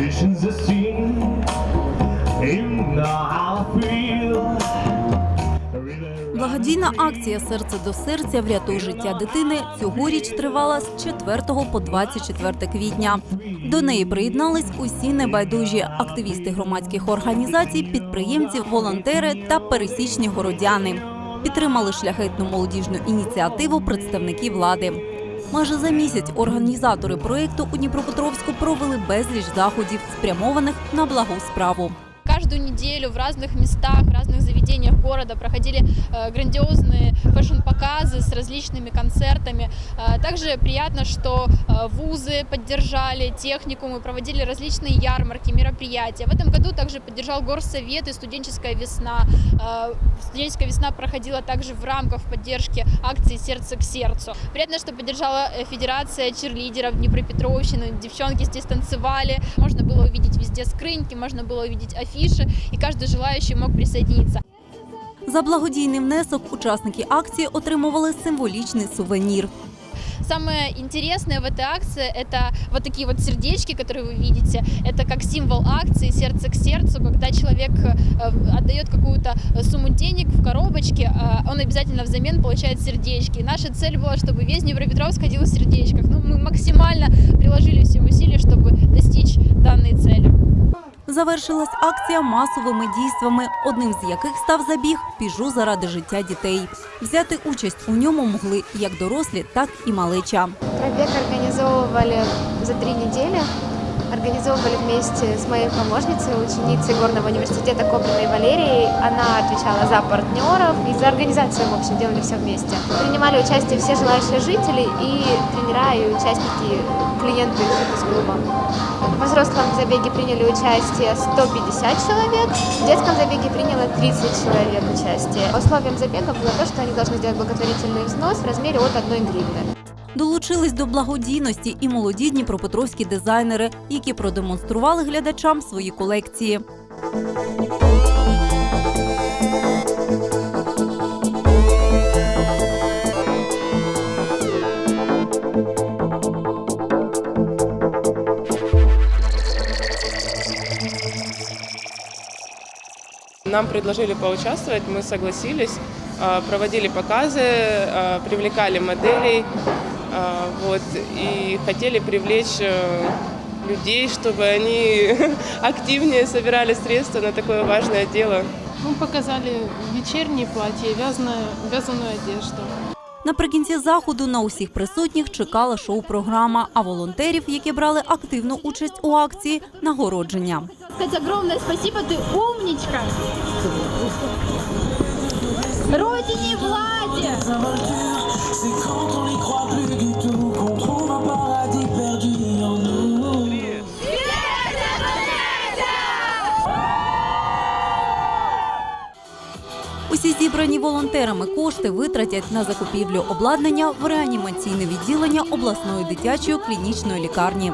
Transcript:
zwischen the scene in the Благодійна акція Серце до серця врятує життя дитини цьогоріч тривала з 4 по 24 квітня. До неї приєднались усі небайдужі активісти громадських організацій, підприємці, волонтери та пересічні городяни. Підтримали шляхетну молодіжну ініціативу представники влади. Майже за місяць організатори проєкту у Дніпропетровську провели безліч заходів, спрямованих на благу справу. Каждую неделю в разных местах, в разных заведениях города проходили э, грандиозные фэшн-показы с различными концертами. Э, Также приятно, что э, вузы поддержали, техникумы, проводили различные ярмарки, мероприятия. В этом году также поддержал Горсовет и студенческая весна. Студенческая весна проходила также в рамках поддержки акции «Сердце к сердцу». Приятно, что поддержала Федерация черлидеров Днепропетровщины. Девчонки здесь танцевали. Можно было увидеть везде скрыньки, можно было увидеть афиши, и каждый желающий мог присоединиться. За благодійний внесок учасники акції отримували символічний сувенір. Самое интересное в этой акции это вот такие вот сердечки, которые вы видите. Это как символ акции «Сердце к сердцу», когда человек э, отдает какую-то сумму денег в коробочке, э, он обязательно взамен получает сердечки. И наша цель была, чтобы весь Днепропетровск ходил в сердечках. Ну, мы максимально приложили все усилия, чтобы достичь данной цели. Завершилась акція масовими дійствами, одним з яких став забіг Біжу заради життя дітей. Взяти участь у ньому могли як дорослі, так і малеча. Пробег организовывали за три недели. Организовывали вместе с моей помощницей, ученицей Горного университета Коприной Валерией. Она отвечала за партнеров и за организацию, в общем, делали все вместе. Принимали участие все желающие жители и тренера, и участники, клиенты фитнес-клуба. В взрослом забеге приняли участие 150 человек, в детском забеге приняло 30 человек участие. Условием забега было то, что они должны сделать благотворительный взнос в размере от 1 гривны. Долучились до благодійності і молоді дніпропетровські дизайнери, які продемонстрували глядачам свої колекції. Нам предложили поучаствовать, мы согласились, а, проводили показы, а, привлекали моделей, а, вот, и хотели привлечь э, людей, чтобы они активнее собирали средства на такое важное дело. Мы показали вечерние платья, вязаную, вязаную одежду. Наприкінці заходу на усіх присутніх чекала шоу-програма, а волонтерів, які брали активну участь у акції, нагородження. сказать огромное спасибо, ты умничка. Родине Владе! Усі зібрані волонтерами кошти витратять на закупівлю обладнання в реанімаційне відділення обласної дитячої клінічної лікарні.